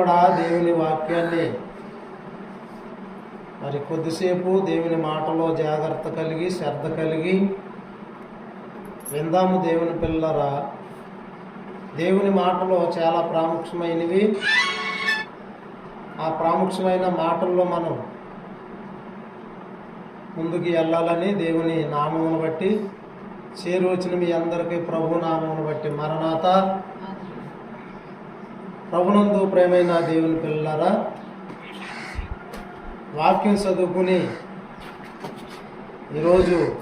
కూడా దేవుని వాక్యాన్ని. మరి కొద్దిసేపు దేవుని మాటలో జాగ్రత్త కలిగి శ్రద్ధ కలిగి విందాము దేవుని పిల్లరా. దేవుని మాటలో చాలా ప్రాముఖ్యమైనవి. ఆ ప్రాముఖ్యమైన మాటల్లో మనం ముందుకు వెళ్ళాలని దేవుని నామమును బట్టి చేరువచ్చిన మీ అందరికీ ప్రభు నామమును బట్టి మరణాత ప్రభునందు ప్రేమైన దేవుని పిల్లరా వాక్యం చదువుకుని ఈరోజు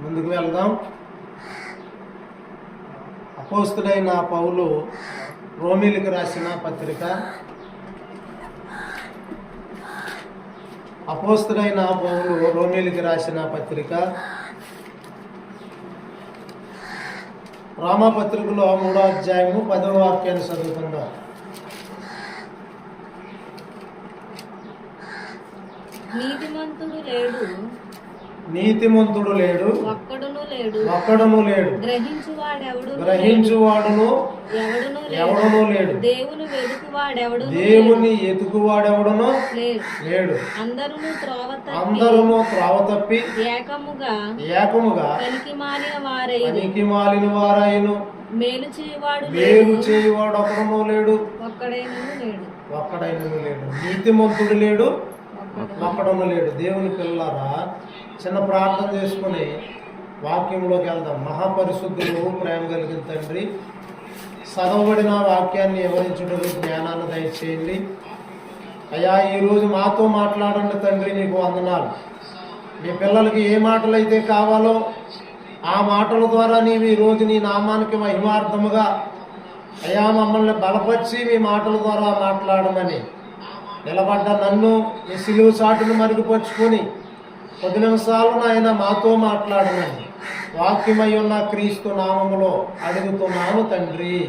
ముందుకు వెళ్దాం. అపోస్తుడైన పౌలు రోమిలకు రాసిన పత్రిక. అపోస్తుడైన పౌలు రోమిలికి రాసిన పత్రిక. రామపత్రికలో మూడో అధ్యాయము పదవ వాక్యాన్ని చదువుకుందాం. నీతిమంతుడు లేడు. నీతిమంతుడు లేడు. ఒక్కడును లేడు. ఒక్కడును లేడు. గ్రహించువాడెవడు? గ్రహించువాడును ఎవడును లేడు. దేవుని వెతుకువాడెవడు దేవుని ఎతుకువాడెవడును లేడు లేడు. అందరూ త్రోవ తప్పి. అందరము త్రావ తప్పి. ఏకముగా ఏకముగా మాలిన వారై మాలిన వారాయను మేలు చేయవాడు మేలు చేయువాడు ఒకడును లేడు. ఒక్కడైనను లేడు. ఒక్కడైనను లేడు. నీతిమంతుడు లేడు. ఒక్కడు ఒక్కడును లేడు. దేవుని పిల్లరా చిన్న ప్రార్థన చేసుకుని వాక్యంలోకి వెళ్దాం. మహాపరిశుద్ధులు ప్రేమ కలిగిన తండ్రి చదవబడిన వాక్యాన్ని వివరించుటకు జ్ఞానాన్ని దయచేయండి. అయ్యా ఈరోజు మాతో మాట్లాడండి తండ్రి నీకు వందనాలు. మీ పిల్లలకి ఏ మాటలు అయితే కావాలో ఆ మాటల ద్వారా నీవు ఈరోజు నీ నామానికి మహిమార్థముగా అయ్యా మమ్మల్ని బలపరిచి మీ మాటల ద్వారా మాట్లాడమని. నిలబడ్డ నన్ను ఈ సిలువు చాటును మరుగుపరుచుకొని కొద్ది నిమిషాలు నాయన మాతో మాట్లాడమని వాక్యమై ఉన్న క్రీస్తు నామములో అడుగుతున్నాను తండ్రి.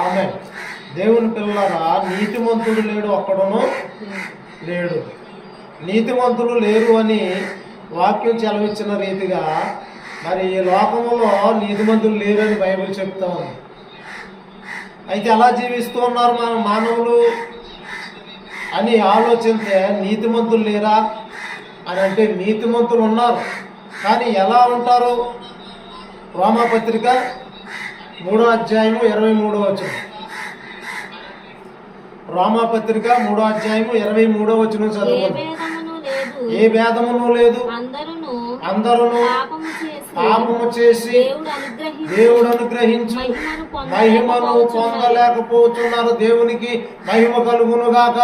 ఆమె దేవుని పిల్లరా నీతిమంతుడు లేడు ఒక్కడును లేడు. నీతిమంతులు లేరు అని వాక్యం చెలవిచ్చిన రీతిగా మరి ఈ లోకంలో నీతిమంతులు లేరని అని బైబిల్ చెప్తా ఉంది. అయితే ఎలా జీవిస్తూ ఉన్నారు మన మానవులు అని ఆలోచిస్తే నీతిమంతులు లేరా? అని అంటే నీతిమంతులు ఉన్నారు. కానీ ఎలా ఉంటారు? రోమాపత్రిక మూడో అధ్యాయము ఇరవై మూడో వచ్చిన రోమాపత్రిక మూడో అధ్యాయము ఇరవై మూడో వచ్చిన ఏ చదువుకోండి ఏ భేదమును లేదు. అందరూ పాపము చేసి దేవుడు అనుగ్రహించి మహిమను పొందలేకపోతున్నారు. దేవునికి మహిమ కలుగునుగాక.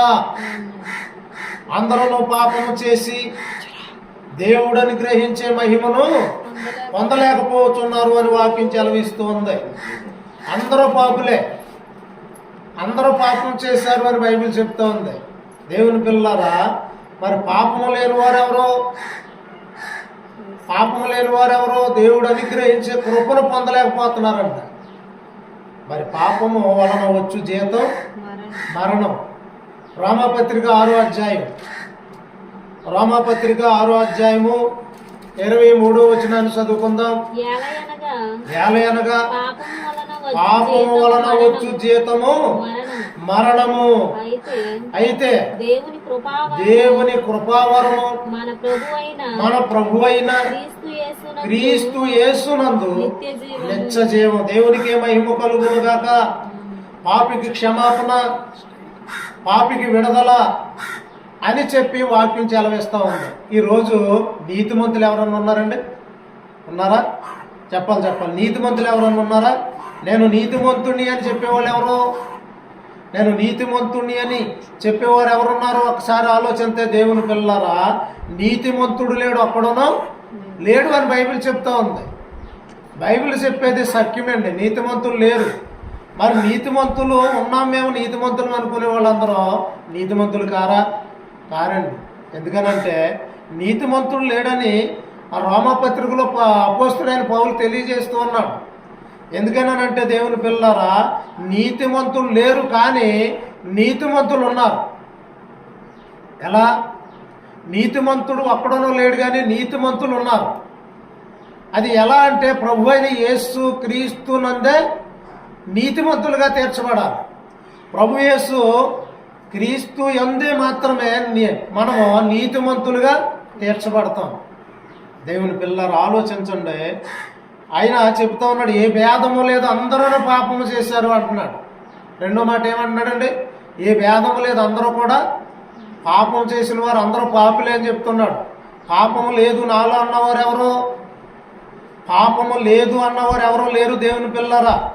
అందరిలో పాపము చేసి దేవుడని గ్రహించే మహిమను పొందలేకపోతున్నారు అని వాక్యం చెలవిస్తూ ఉంది. అందరూ పాపులే. అందరూ పాపం చేశారు అని బైబిల్ చెప్తా ఉంది. దేవుని పిల్లరా మరి పాపము లేని వారెవరో? పాపము లేని వారెవరో? దేవుడు అనుగ్రహించే కృపను పొందలేకపోతున్నారంట. మరి పాపము వలన వచ్చు జీతం మరణం. రామపత్రిక ఆరో అధ్యాయం. రామపత్రిక ఆరో అధ్యాయము ఇరవై మూడో వచనాన్ని చదువుకుందాం. ఏలయనగా పాపము వలన వచ్చు జీతము మరణము. అయితే దేవుని కృపావరం దేవుని కృపావరము మన ప్రభు అయిన క్రీస్తు యేసునందు నిత్య జీవం దేవునికి మహిమ కలుగును గాక. పాపికి క్షమాపణ. పాపికి విడుదల అని చెప్పి వాక్యం చెలవిస్తూ ఉంది. ఈరోజు నీతిమంతులు ఎవరన్నా ఉన్నారండి? ఉన్నారా? చెప్పాలి చెప్పాలి. నీతిమంతులు ఎవరన్నా ఉన్నారా? నేను నీతిమంతుణ్ణి అని చెప్పేవాళ్ళు ఎవరు? నేను నీతిమంతుణ్ణి అని చెప్పేవారు ఎవరున్నారో? ఒకసారి ఆలోచిస్తే దేవుని పిల్లరా నీతిమంతుడు లేడు అక్కడునో లేడు అని బైబిల్ చెప్తా ఉంది. బైబిల్ చెప్పేది సత్యమండి. నీతిమంతులు లేరు. మరి నీతిమంతులు ఉన్నాం మేము నీతిమంతులు అనుకునే వాళ్ళందరూ నీతిమంతులు కారా? కారండి. ఎందుకనంటే నీతిమంతుడు లేడని ఆ రోమపత్రికలో ప- అపోస్తుడైన పౌలు తెలియజేస్తూ ఉన్నాడు. ఎందుకనంటే దేవుని పిల్లరా నీతిమంతులు లేరు కానీ నీతిమంతులు ఉన్నారు. ఎలా? నీతిమంతుడు ఒక్కడనో లేడు కానీ నీతిమంతులు ఉన్నారు. అది ఎలా అంటే ప్రభు అయిన యేసు క్రీస్తు నందే నీతిమంతులుగా తీర్చబడాలి. ప్రభుయేసు క్రీస్తు ఎందే మాత్రమే మనము నీతిమంతులుగా తీర్చబడతాం. దేవుని పిల్లలు ఆలోచించండి. ఆయన చెప్తా ఉన్నాడు ఏ భేదము లేదు అందరూ పాపము చేశారు అంటున్నాడు. రెండో మాట ఏమంటున్నాడండి? ఏ భేదము లేదు అందరూ కూడా పాపం చేసిన వారు అందరూ పాపులే అని చెప్తున్నాడు. పాపము లేదు నాలో అన్నవారు ఎవరో? పాపము లేదు అన్నవారు ఎవరో లేరు దేవుని పిల్లరా?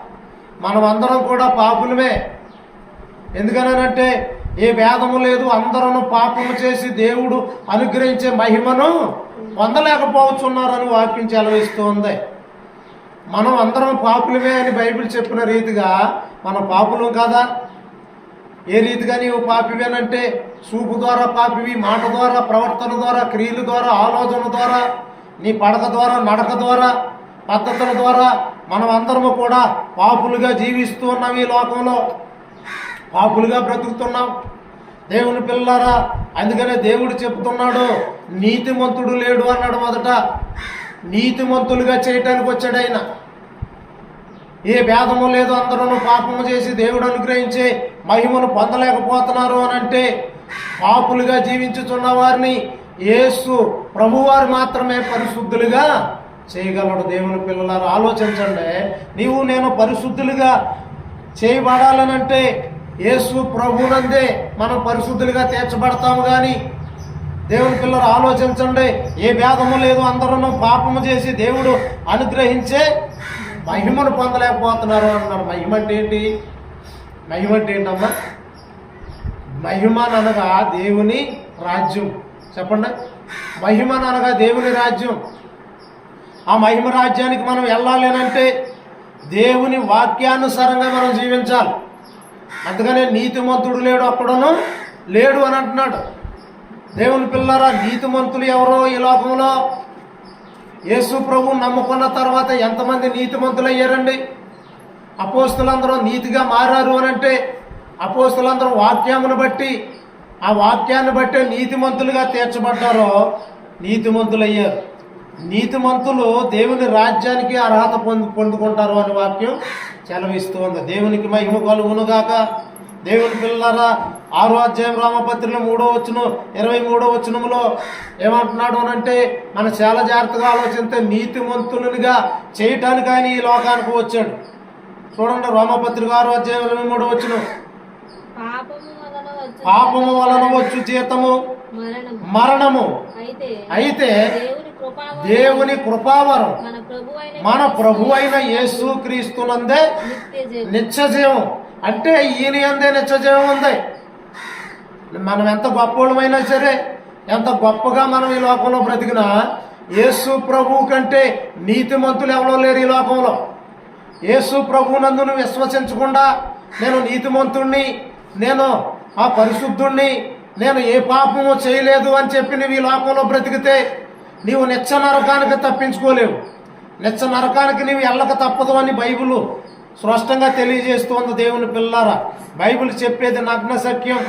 మనమందరం కూడా పాపులమే. ఎందుకనంటే ఏ భేదము లేదు అందరూ పాపము చేసి దేవుడు అనుగ్రహించే మహిమను పొందలేకపోతున్నారని వాక్యం చెలవిస్తుంది. మనం అందరం పాపులమే అని బైబిల్ చెప్పిన రీతిగా మన పాపులం కదా? ఏ రీతిగా నీవు పాపివేనంటే చూపు ద్వారా పాపివి మాట ద్వారా ప్రవర్తన ద్వారా క్రియల ద్వారా ఆలోచన ద్వారా నీ పడక ద్వారా నడక ద్వారా పద్ధతుల ద్వారా మనం అందరము కూడా పాపులుగా జీవిస్తూ ఉన్నాం ఈ లోకంలో. పాపులుగా బ్రతుకుతున్నాం. దేవుని పిల్లరా అందుకనే దేవుడు చెప్తున్నాడు నీతిమంతుడు లేడు అన్నాడు మొదట. నీతిమంతులుగా చేయటానికి వచ్చాడు ఆయన. ఏ భేదము లేదు అందరూ పాపము చేసి దేవుడు అనుగ్రహించే మహిమను పొందలేకపోతున్నారు అని అంటే పాపులుగా జీవించుచున్న వారిని యేసు ప్రభువారు మాత్రమే పరిశుద్ధులుగా చేయగలడు దేవుని పిల్లలారు ఆలోచించండి. నీవు నేను పరిశుద్ధులుగా చేయబడాలనంటే యేసు ప్రభునందే మనం పరిశుద్ధులుగా తీర్చబడతాము కానీ దేవుని పిల్లలు ఆలోచించండి. ఏ భేదము లేదు అందరూ పాపము చేసి దేవుడు అనుగ్రహించే మహిమను పొందలేకపోతున్నారు అన్నారు. మహిమ అంటే ఏంటి? మహిమ అంటే ఏంటమ్మా? మహిమ అనగా దేవుని రాజ్యం. చెప్పండి. మహిమ అనగా దేవుని రాజ్యం. ఆ మహిమ రాజ్యానికి మనం వెళ్ళాలి అని అంటే దేవుని వాక్యానుసారంగా మనం జీవించాలి. అందుకనే నీతిమంతుడు లేడు అప్పుడును లేడు అని అంటున్నాడు. దేవుని పిల్లరా నీతిమంతులు ఎవరో ఈ లోకంలో? యేసు ప్రభు నమ్ముకున్న తర్వాత ఎంతమంది నీతిమంతులు అయ్యారండి అపోస్తులందరూ నీతిగా మారారు అని అంటే అపోస్తులందరూ వాక్యమును బట్టి ఆ వాక్యాన్ని బట్టే నీతిమంతులుగా తీర్చబడ్డారో నీతిమంతులు అయ్యారు నీతిమంతులు దేవుని రాజ్యానికి అర్హత పొందు పొందుకుంటారు అని వాక్యం చెలవిస్తూ ఉంది. దేవునికి మహిమ కలుగును గాక. దేవుని పిల్లరా ఆరో అధ్యాయం రామపత్రిలో మూడో వచ్చును ఇరవై మూడో వచనములో ఏమంటున్నాడు అని అంటే మన చాలా జాగ్రత్తగా ఆలోచిస్తే నీతిమంతులునిగా చేయటానికి ఆయన ఈ లోకానికి వచ్చాడు. చూడండి రోమపత్రిక ఆరో అధ్యాయం ఇరవై మూడో వచ్చును. పాపము వలన వచ్చు జీతము మరణం మరణము. అయితే అయితే దేవుని కృపావరం. మన ప్రభు అయిన యేసు జీవం. నిత్యజీవం. అంటే ఈయన అందే నిత్యజీవం ఉంది. మనం ఎంత గొప్పవాళ్ళమైనా సరే ఎంత గొప్పగా మనం ఈ లోకంలో బ్రతికినా యేసు ప్రభు కంటే నీతిమంతులు ఎవరో లేరు ఈ లోకంలో. యేసు ప్రభునందు నువ్వు విశ్వసించకుండా నేను నీతిమంతుణ్ణి నేను ఆ పరిశుద్ధుణ్ణి నేను ఏ పాపము చేయలేదు అని చెప్పి నువ్వు ఈ లోకంలో బ్రతికితే నీవు నిచ్చ నరకానికి తప్పించుకోలేవు. నిచ్చ నరకానికి నీవు ఎల్లక తప్పదు అని బైబిల్ స్పష్టంగా తెలియజేస్తోంది దేవుని పిల్లారా. బైబిల్ చెప్పేది నగ్న సత్యం.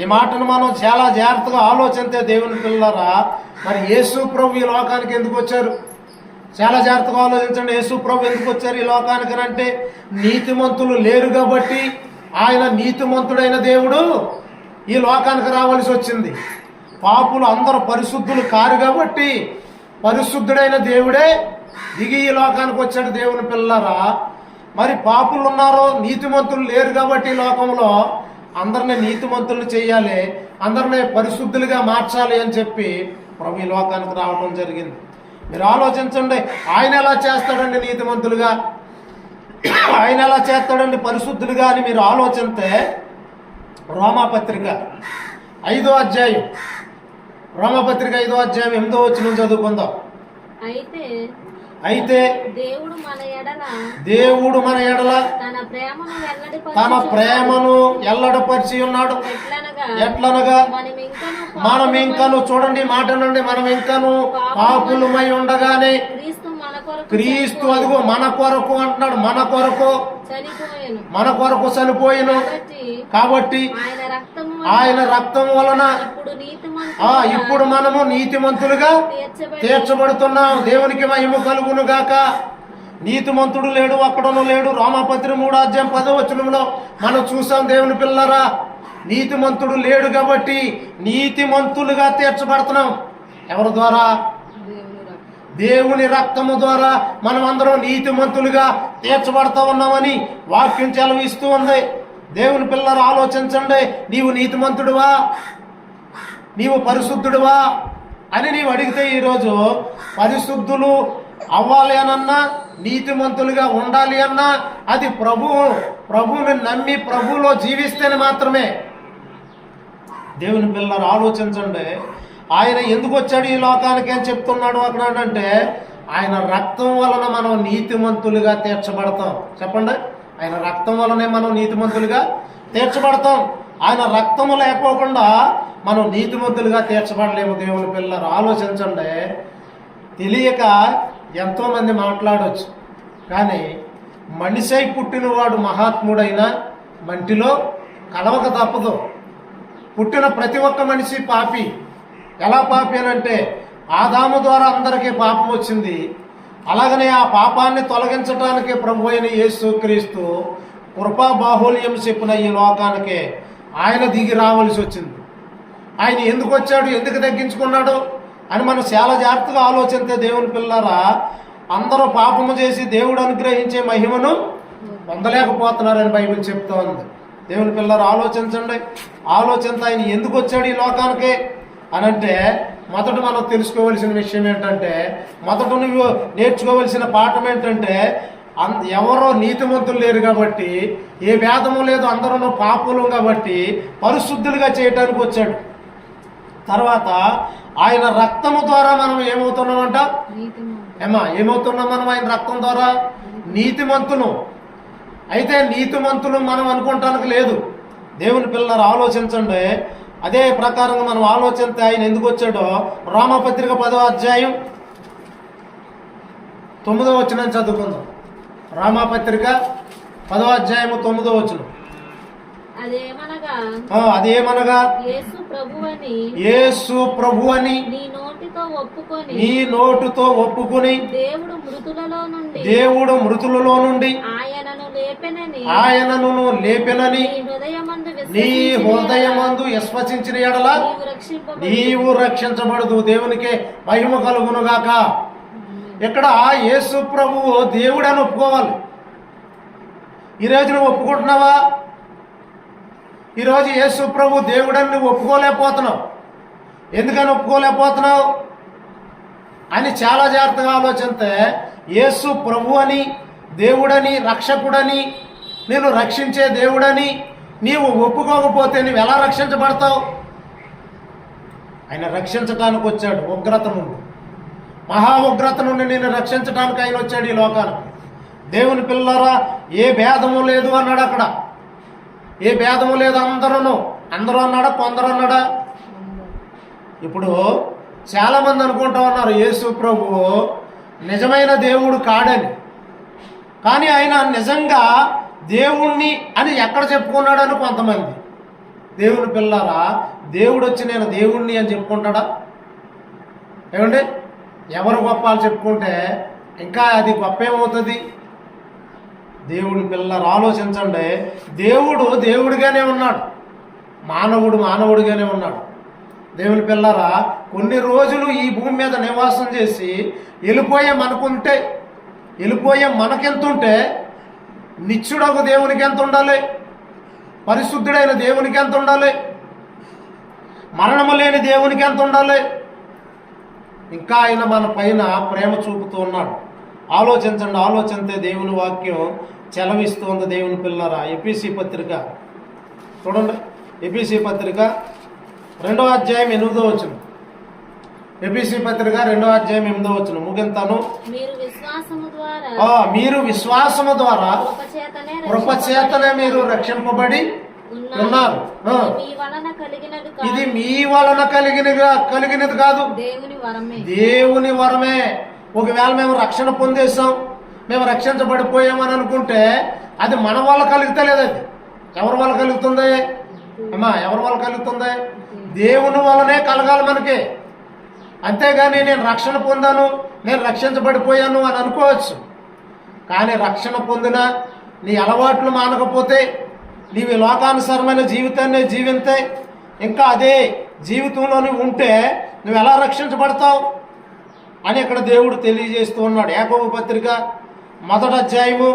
ఈ మాటను మనం చాలా జాగ్రత్తగా ఆలోచించే దేవుని పిల్లరా మరి యేసు ప్రభు ఈ లోకానికి ఎందుకు వచ్చారు? చాలా జాగ్రత్తగా ఆలోచించండి యేసు ప్రభు ఎందుకు వచ్చారు ఈ లోకానికి అంటే నీతిమంతులు లేరు కాబట్టి ఆయన నీతిమంతుడైన దేవుడు ఈ లోకానికి రావాల్సి వచ్చింది. పాపులు అందరూ పరిశుద్ధులు కారు కాబట్టి పరిశుద్ధుడైన దేవుడే దిగి ఈ లోకానికి వచ్చాడు దేవుని పిల్లరా. మరి పాపులు ఉన్నారో నీతిమంతులు లేరు కాబట్టి ఈ లోకంలో అందరినీ నీతిమంతులు చేయాలి అందరినీ పరిశుద్ధులుగా మార్చాలి అని చెప్పి ప్రభు ఈ లోకానికి రావడం జరిగింది. మీరు ఆలోచించండి ఆయన ఎలా చేస్తాడండి నీతిమంతులుగా? ఆయన ఎలా చేస్తాడండి పరిశుద్ధులుగా అని మీరు ఆలోచిస్తే రోమాపత్రిక ఐదో అధ్యాయం రోమపత్రిక ఐదో అధ్యాయం ఎనిమిదో వచ్చిన చదువుకుందాం. అయితే అయితే దేవుడు మన ఎడల దేవుడు మన ఎడల తన ప్రేమను ఎల్లడపరిచి ఉన్నాడు ఎట్లనగా మనం ఇంకను చూడండి మాట నుండి మనం ఇంకను పాపులమై ఉండగానే క్రీస్తు అదిగో మన కొరకు అంటున్నాడు మన కొరకు. మన కొరకు చనిపోయిను. కాబట్టి ఆయన ఆయన రక్తం వలన ఇప్పుడు నీతిమంతులుగా ఆ ఇప్పుడు మనము నీతిమంతులుగా తీర్చబడి తీర్చబడుతున్నాం. దేవునికి మహిమ కలుగును గాక. నీతిమంతుడు లేడు అక్కడను లేడు. రామపత్రి మూడో అధ్యాయం పదో వచనంలో మనం చూసాం దేవుని పిల్లరా నీతిమంతుడు లేడు కాబట్టి నీతిమంతులుగా తీర్చబడుతున్నాం. ఎవరి ద్వారా. దేవుని రక్తము ద్వారా మనం అందరం నీతిమంతులుగా తీర్చబడతా ఉన్నామని వాక్యం చెలవిస్తూ ఉంది. దేవుని పిల్లలు ఆలోచించండి. నీవు నీతిమంతుడువా? నీవు పరిశుద్ధుడువా? అని నీవు అడిగితే ఈరోజు పరిశుద్ధులు అవ్వాలి అనన్నా నీతిమంతులుగా ఉండాలి అన్నా అది ప్రభువు ప్రభువుని నమ్మి ప్రభువులో జీవిస్తేనే మాత్రమే. దేవుని పిల్లలు ఆలోచించండి. ఆయన ఎందుకు వచ్చాడు ఈ లోకానికి అని చెప్తున్నాడు అన్నాడంటే ఆయన రక్తం వలన మనం నీతిమంతులుగా తీర్చబడతాం. చెప్పండి. ఆయన రక్తం వలనే మనం నీతిమంతులుగా తీర్చబడతాం. ఆయన రక్తము లేకోకుండా మనం నీతిమంతులుగా తీర్చబడలేము. దేవుని పిల్లలు ఆలోచించండి. తెలియక ఎంతోమంది మాట్లాడవచ్చు కానీ మనిషై పుట్టినవాడు మహాత్ముడైన మంటిలో కలవక తప్పదు. పుట్టిన ప్రతి ఒక్క మనిషి పాపి. ఎలా పాపి అని అంటే ఆదాము ద్వారా అందరికీ పాపం వచ్చింది. అలాగనే ఆ పాపాన్ని తొలగించడానికి ప్రభు అయిన యేసుక్రీస్తు కృపా బాహుల్యం చెప్పిన ఈ లోకానికే ఆయన దిగి రావాల్సి వచ్చింది. ఆయన ఎందుకు వచ్చాడు? ఎందుకు తగ్గించుకున్నాడు? అని మనం చాలా జాగ్రత్తగా ఆలోచిస్తే దేవుని పిల్లరా అందరూ పాపము చేసి దేవుడు అనుగ్రహించే మహిమను పొందలేకపోతున్నారని బైబిల్ చెప్తోంది. దేవుని పిల్లలు ఆలోచించండి. ఆలోచింత ఆయన ఎందుకు వచ్చాడు ఈ లోకానికి? అని అంటే మొదట మనం తెలుసుకోవలసిన విషయం ఏంటంటే మొదట నువ్వు నేర్చుకోవలసిన పాఠం ఏంటంటే అన్ ఎవరో నీతిమంతులు లేరు కాబట్టి ఏ భేదము లేదు అందరూ పాపులు కాబట్టి పరిశుద్ధులుగా చేయటానికి వచ్చాడు. తర్వాత ఆయన రక్తము ద్వారా మనం ఏమవుతున్నామంట. ఏమా ఏమవుతున్నాం మనం ఆయన రక్తం ద్వారా? నీతిమంతులు. అయితే నీతిమంతులు మనం అనుకోవటానికి లేదు. దేవుని పిల్లలు ఆలోచించండి. అదే ప్రకారంగా మనం ఆలోచనతో ఆయన ఎందుకు వచ్చాడో రామపత్రిక పదవ అధ్యాయం తొమ్మిదో వచ్చిన చదువుకుందాం. రామపత్రిక పదవ అధ్యాయము తొమ్మిదో వచ్చిన అదేమనగా? యేసు ప్రభు అని నీ నోటితో ఒప్పుకొని దేవుడు మృతులలో నుండి దేవుడు మృతులలో నుండి ఆయనను లేపెనని ఆయనను లేపెనని నీ హృదయమందు విశ్వసించిన ఎడల నీవు రక్షించబడదు. దేవునికి మహిమ కలుగునుగాక. ఇక్కడ యేసు ప్రభువు దేవుడని ఒప్పుకోవాలి. ఈరోజు నువ్వు ఒప్పుకుంటున్నావా? ఈరోజు యేసు ప్రభు దేవుడని నువ్వు ఒప్పుకోలేకపోతున్నావు. ఎందుకని ఒప్పుకోలేకపోతున్నావు? అని చాలా జాగ్రత్తగా ఆలోచిస్తే యేసు ప్రభు అని దేవుడని రక్షకుడని నేను రక్షించే దేవుడని నీవు ఒప్పుకోకపోతే నువ్వు ఎలా రక్షించబడతావు? ఆయన రక్షించటానికి వచ్చాడు ఉగ్రత నుండి. మహా ఉగ్రత నుండి నేను రక్షించడానికి ఆయన వచ్చాడు ఈ లోకానికి. దేవుని పిల్లరా ఏ భేదము లేదు అన్నాడు అక్కడ. ఏ భేదము లేదు అందరూ అందరూ అన్నాడా? కొందరు అన్నాడా? ఇప్పుడు చాలా మంది అనుకుంటా ఉన్నారు యేసు ప్రభువు నిజమైన దేవుడు కాడని. కానీ ఆయన నిజంగా దేవుణ్ణి అని ఎక్కడ చెప్పుకున్నాడని కొంతమంది. దేవుని పిల్లరా దేవుడు వచ్చి నేను దేవుణ్ణి అని చెప్పుకుంటాడా? ఏమండి? ఎవరు గొప్పాలు చెప్పుకుంటే ఇంకా అది గొప్ప ఏమవుతుంది? దేవుడి పిల్లలు ఆలోచించండి. దేవుడు దేవుడిగానే ఉన్నాడు. మానవుడు మానవుడిగానే ఉన్నాడు. దేవుని పిల్లరా కొన్ని రోజులు ఈ భూమి మీద నివాసం చేసి వెళ్ళిపోయే మనకుంటే వెళ్ళిపోయే మనకెంత ఉంటే నిత్యుడకు దేవునికి ఎంత ఉండాలి? పరిశుద్ధుడైన దేవునికి ఎంత ఉండాలి? మరణము లేని దేవునికి ఎంత ఉండాలి? ఇంకా ఆయన మన పైన ప్రేమ చూపుతూ ఉన్నాడు. ఆలోచించండి ఆలోచిస్తే దేవుని వాక్యం చెలవిస్తోంది దేవుని పిల్లరా. ఎపిసి పత్రిక. చూడండి ఎపిసి పత్రిక రెండో అధ్యాయం ఎనిమిదో వచ్చిన ఎపిసి పత్రిక రెండో అధ్యాయం ఎనిమిదో వచ్చిన ముగింతాను. మీరు విశ్వాసము ద్వారా కృపచేతనే మీరు రక్షింపబడి ఉన్నారు. ఇది మీ వలన కలిగినగా కలిగినది కాదు. దేవుని వరమే. దేవుని వరమే. ఒకవేళ మేము రక్షణ పొందేసాం మేము రక్షించబడిపోయామని అనుకుంటే అది మన వల్ల కలుగుతలేదు అది. ఎవరి వల్ల కలుగుతుంది? అమ్మా ఎవరి వల్ల కలుగుతుంది? దేవుని వల్లనే కలగాలి మనకి. అంతేగాని నేను రక్షణ పొందాను నేను రక్షించబడిపోయాను అని అనుకోవచ్చు. కానీ రక్షణ పొందిన నీ అలవాట్లు మానకపోతే నీవి లోకానుసారమైన జీవితాన్ని జీవితే ఇంకా అదే జీవితంలోని ఉంటే నువ్వు ఎలా రక్షించబడతావు? అని ఇక్కడ దేవుడు తెలియజేస్తూ ఉన్నాడు. యాకోబు పత్రిక మొదటి అధ్యాయము.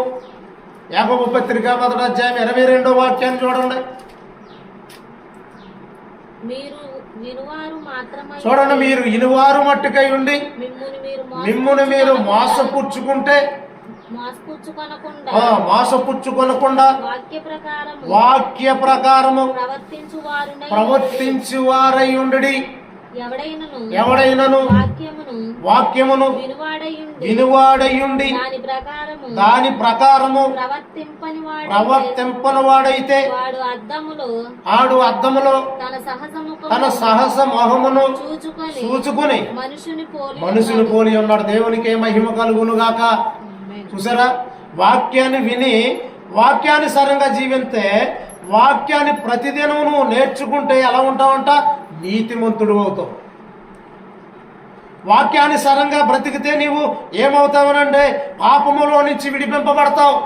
యాకోబు పత్రిక మొదటి అధ్యాయం ఇరవై రెండో వాక్యాన్ని చూడండి. మీరు చూడండి మీరు ఇనువారు మట్టుకై ఉండి మిమ్ముని మీరు మోసపుచ్చుకుంటే మోసపుచ్చుకొనకుండా వాక్య ప్రకారం వాక్య ప్రకారము ప్రవర్తించి వారై ఉండి ఎవడైనను వాక్యమును వినువాడయుండి. దాని ప్రకారము ప్రవర్తింపని వాడు ప్రవర్తింపని వాడైతే ఆడు అద్దములో తన సహస మొహమును చూచుకొని మనుషుని పోలి ఉన్నాడు. దేవునికి మహిమ కలుగును గాక చూసారా? వాక్యాన్ని విని వాక్యానుసారంగా జీవిస్తే వాక్యాన్ని ప్రతిదినం నువ్వు నేర్చుకుంటే ఎలా ఉంటావంట? నీతిమంతుడు అవుతావు. వాక్యానుసారంగా బ్రతికితే నీవు ఏమవుతావనంటే పాపములో నుంచి విడిపింపబడతావు.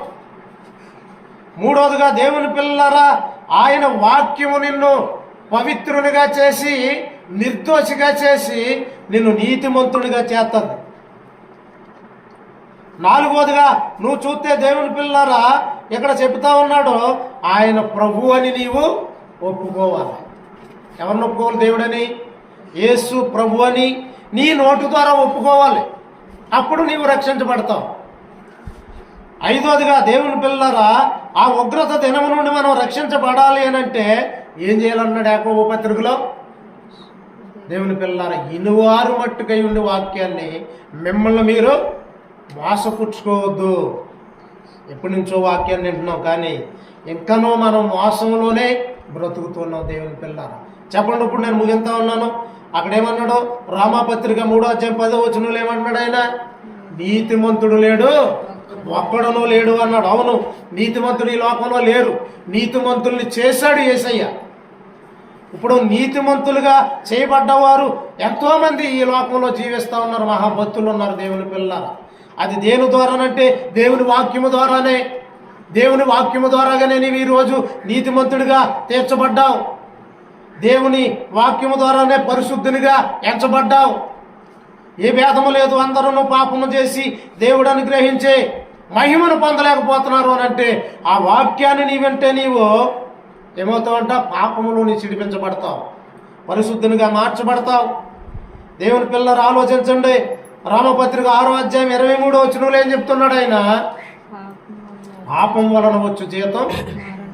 మూడవదిగా దేవుని పిల్లరా ఆయన వాక్యము నిన్ను పవిత్రునిగా చేసి నిర్దోషిగా చేసి నిన్ను నీతిమంతుడిగా చేస్తుంది. నాలుగవదిగా నువ్వు చూస్తే దేవుని పిల్లరా ఇక్కడ చెప్తా ఉన్నాడు ఆయన ప్రభు అని నీవు ఒప్పుకోవాలి. ఎవరిని ఒప్పుకోవాలి దేవుడని? యేసు ప్రభు అని నీ నోటు ద్వారా ఒప్పుకోవాలి. అప్పుడు నీవు రక్షించబడతావు. ఐదోదిగా దేవుని పిల్లరా ఆ ఉగ్రత దినము నుండి మనం రక్షించబడాలి అని అంటే ఏం చేయాలన్నాడు యాకోబు పత్రికలో? దేవుని పిల్లరా ఇనువారు మట్టుకై ఉండే వాక్యాన్ని మిమ్మల్ని మీరు మోసపుచ్చుకోవద్దు. ఎప్పటి నుంచో వాక్యాన్ని వింటున్నాం కానీ ఇంకనో మనం మోసంలోనే బ్రతుకుతున్నాం దేవుని పిల్లరా చెప్పండి ఇప్పుడు నేను ముగింతా ఉన్నాను. అక్కడేమన్నాడు? రామాపత్రిక మూడో అధ్యాయం పదో వచనంలో ఏమంటున్నాడు ఆయన? నీతిమంతుడు లేడు ఒక్కడనో లేడు అన్నాడు. అవును నీతిమంతుడు ఈ లోకంలో లేరు నీతిమంతుల్ని చేశాడు ఏసయ్య. ఇప్పుడు నీతిమంతులుగా చేయబడ్డవారు ఎంతోమంది ఈ లోకంలో జీవిస్తూ ఉన్నారు మహాభక్తులు ఉన్నారు దేవుని పిల్ల అది దేని ద్వారానంటే? దేవుని వాక్యము ద్వారానే. దేవుని వాక్యము ద్వారాగానే నీవు ఈరోజు నీతిమంతుడిగా తీర్చబడ్డావు. దేవుని వాక్యము ద్వారానే పరిశుద్ధునిగా ఎంచబడ్డావు. ఏ భేదము లేదు అందరూ పాపము చేసి దేవుడు అనుగ్రహించే మహిమను పొందలేకపోతున్నారు అని అంటే ఆ వాక్యాన్ని నీ వెంటే నీవు ఏమవుతావంట? పాపములో నీ చిడిపించబడతావు. పరిశుద్ధునిగా మార్చబడతావు. దేవుని పిల్లలు ఆలోచించండి. రామపత్రిక ఆరో అధ్యాయం ఇరవై మూడో వచ్చిన ఏం చెప్తున్నాడు ఆయన? పాపం వలన వచ్చు జీతం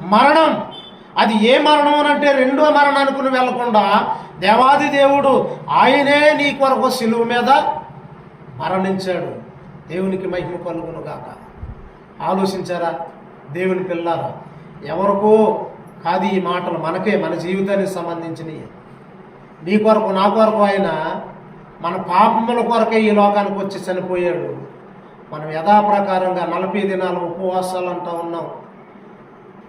మరణం. అది ఏ మరణం అని అంటే రెండో మరణానికి నువ్వు వెళ్ళకుండా దేవాది దేవుడు ఆయనే నీ కొరకు సిలువు మీద మరణించాడు. దేవునికి మహిమ కలుగును కాక ఆలోచించారా? దేవుని పిల్లారా ఎవరికో కాదు ఈ మాటలు మనకే మన జీవితానికి సంబంధించినవి నీ కొరకు నా కొరకు ఆయన మన పాపముల కొరకే ఈ లోకానికి వచ్చి చనిపోయాడు. మనం యథాప్రకారంగా నలభై దినాలు ఉపవాసాలు అంటూ ఉన్నాం.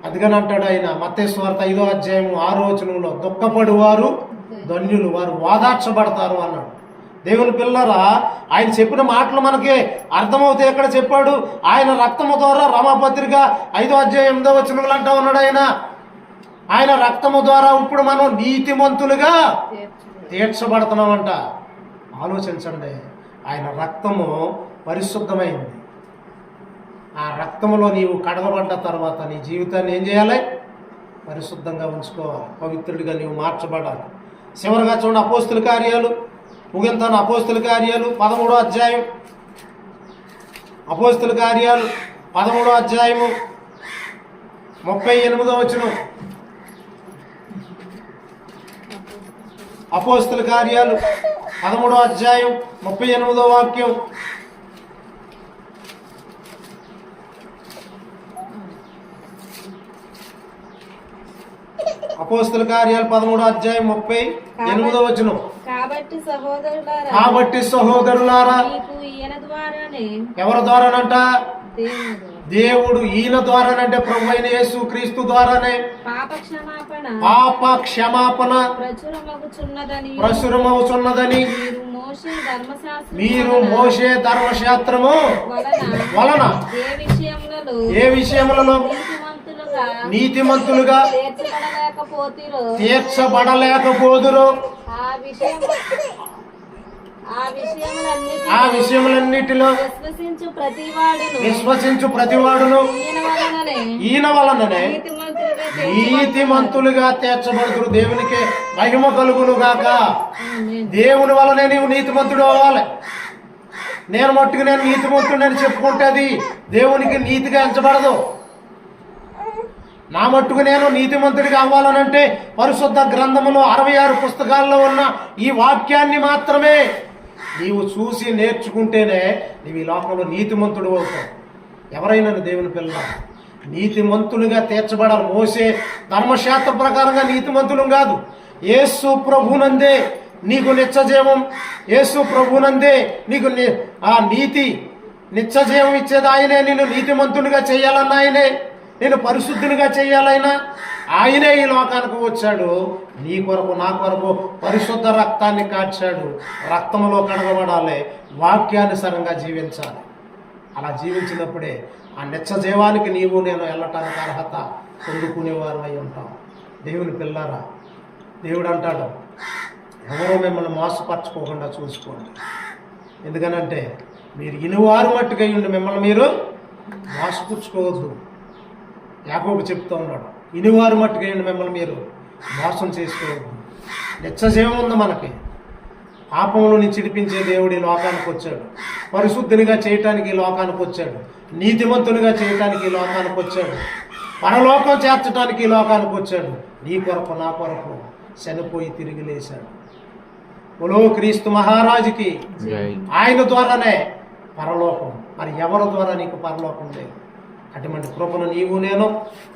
అదిగని అంటాడు ఆయన మత్తేశ్వార్త ఐదో అధ్యాయం ఆరో వచనంలో దుఃఖపడువారు ధన్యులు వారు ఓదార్చబడతారు అన్నాడు. దేవుని పిల్లరా ఆయన చెప్పిన మాటలు మనకి అర్థమవుతాయి ఎక్కడ చెప్పాడు? ఆయన రక్తము ద్వారా రమాపత్రిక ఐదో అధ్యాయం ఎనిమిదో వచనములు అంటా ఉన్నాడు ఆయన. ఆయన రక్తము ద్వారా ఇప్పుడు మనం నీతిమంతులుగా తీర్చబడుతున్నామంట. ఆలోచించండి ఆయన రక్తము పరిశుద్ధమైంది. ఆ రక్తంలో నీవు కడగబడ్డ తర్వాత నీ జీవితాన్ని ఏం చేయాలి? పరిశుద్ధంగా ఉంచుకోవాలి. పవిత్రుడిగా నీవు మార్చబడాలి. చివరిగా చూడండి అపోస్తుల కార్యాలు. ముగింతాను అపోస్తుల కార్యాలు. పదమూడో అధ్యాయం. అపోస్తుల కార్యాలు. పదమూడో అధ్యాయము. ముప్పై ఎనిమిదో వచ్చిన అపోస్తుల కార్యాలు. పదమూడో అధ్యాయం. ముప్పై ఎనిమిదో వాక్యం. అపోస్తుల కార్యాలు పదమూడో అధ్యాయం ముప్పై ఎనిమిదో వచనం. కాబట్టి సహోదరులారా కాబట్టి ఎవరి ద్వారానంట? దేవుడు. ఈయన ద్వారానంటే ప్రభు అయిన యేసు క్రీస్తు ద్వారానే. పాప క్షమాపణ. ప్రసురమవుతున్నదని మీరు మోసే ధర్మశాస్త్రము వలన ఏ విషయములలో నీతిమంతులుగా తీర్చబడలేకపోదురు. ఆ విషయం ఆ విషయములన్నీ ఆ విషయములన్నిటిలో విశ్వసించు ప్రతివాడును. ఈయన వలననే. నీతిమంతులుగా తీర్చబడుతురు దేవునికి మహిమ కలుగును గాక. దేవుని వలనే నీవు నీతిమంతుడు అవ్వాలి. నేను మట్టుకు నేను నీతిమంతుడు అని చెప్పుకుంటే అది దేవునికి నీతిగా ఎంచబడదు. నా మట్టుకు నేను నీతిమంతుడిగా అవ్వాలనంటే పరిశుద్ధ గ్రంథములో అరవై ఆరు పుస్తకాల్లో ఉన్న ఈ వాక్యాన్ని మాత్రమే నీవు చూసి నేర్చుకుంటేనే నీవు ఈ లోకంలో నీతిమంతుడు అవుతావు. ఎవరైనా దేవుని పిల్ల నీతిమంతులుగా తీర్చబడాలి. మోసే ధర్మశాస్త్ర ప్రకారంగా నీతిమంతులు కాదు. ఏసు ప్రభునందే నీకు నిత్యజీవం. యేసు ప్రభునందే నీకు ఆ నీతి నిత్యజీవం ఇచ్చేది ఆయనే. నిన్ను నీతిమంతునిగా చేయాలన్న ఆయనే. నేను పరిశుద్ధినిగా చేయాలైనా ఆయనే ఈ లోకానికి వచ్చాడు. నీ కొరకు నా కొరకు పరిశుద్ధ రక్తాన్ని కాచాడు. రక్తంలో కడగబడాలి. వాక్యానుసారంగా జీవించాలి. అలా జీవించినప్పుడే ఆ నిత్య జీవానికి నీవు నేను వెళ్ళటానికి అర్హత పొందుకునేవారు అయి ఉంటాం. దేవుని పిల్లారా దేవుడు అంటాడు ఎవరో మిమ్మల్ని మోసపరచుకోకుండా చూసుకోండి. ఎందుకనంటే మీరు ఇనివారు మట్టుకై ఉండి మిమ్మల్ని మీరు మోసపుచ్చుకోవద్దు. యాకోబు చెప్తూ ఉన్నాడు ఇనివారు మట్టుకైండి మిమ్మల్ని మీరు మోసం చేసుకోవద్దు నిత్యజీవం ఉంది మనకి. పాపంలో నుంచి చిడిపించే దేవుడు ఈ లోకానికి వచ్చాడు. పరిశుద్ధునిగా చేయటానికి ఈ లోకానికి వచ్చాడు. నీతిమంతునిగా చేయటానికి ఈ లోకానికి వచ్చాడు. పరలోకం చేర్చడానికి ఈ లోకానికి వచ్చాడు. నీ కొరకు నా కొరకు చనిపోయి తిరిగి లేశాడు. ఒలో క్రీస్తు మహారాజుకి ఆయన ద్వారానే పరలోకం. మరి ఎవరి ద్వారా నీకు పరలోకం లేదు? అటువంటి కృపను నీవు నేను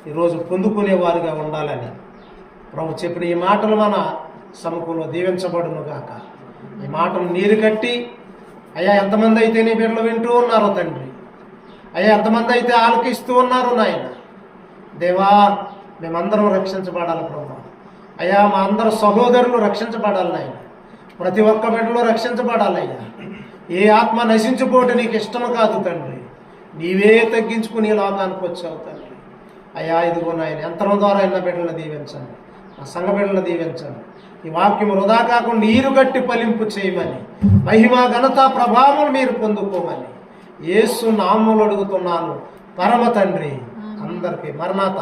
ఈరోజు పొందుకునేవారుగా ఉండాలని ప్రభు చెప్పిన ఈ మాటలు మన సముఖంలో దీవించబడును గాక. ఈ మాటలు నీరు కట్టి అయ్యా ఎంతమంది అయితే నీ బిడ్డలు వింటూ ఉన్నారో తండ్రి అయ్యా ఎంతమంది అయితే ఆలకిస్తూ ఉన్నారు నాయన దేవా మేమందరం రక్షించబడాలి ప్రభు. అయ్యా మా అందరు సహోదరులు రక్షించబడాలి నాయన ప్రతి ఒక్క బిడ్డలో రక్షించబడాలి అయ్యా. ఏ ఆత్మ నశించిపోవటం నీకు ఇష్టం కాదు తండ్రి. నీవే తగ్గించుకుని ఈ లోకానికి వచ్చావు తండ్రి. అయ్యా ఇదిగో నాయన యంత్రం ద్వారా అయిన బిడ్డలను దీవించండి మా సంఘ బిడ్డలను దీవించండి ఈ వాక్యం వృధా కాకుండా నీరు గట్టి ఫలింపు చేయమని మహిమ ఘనత ప్రభావం మీరు పొందుకోమని యేసు నామములు అడుగుతున్నాను. పరమ తండ్రి అందరికీ మరణాత.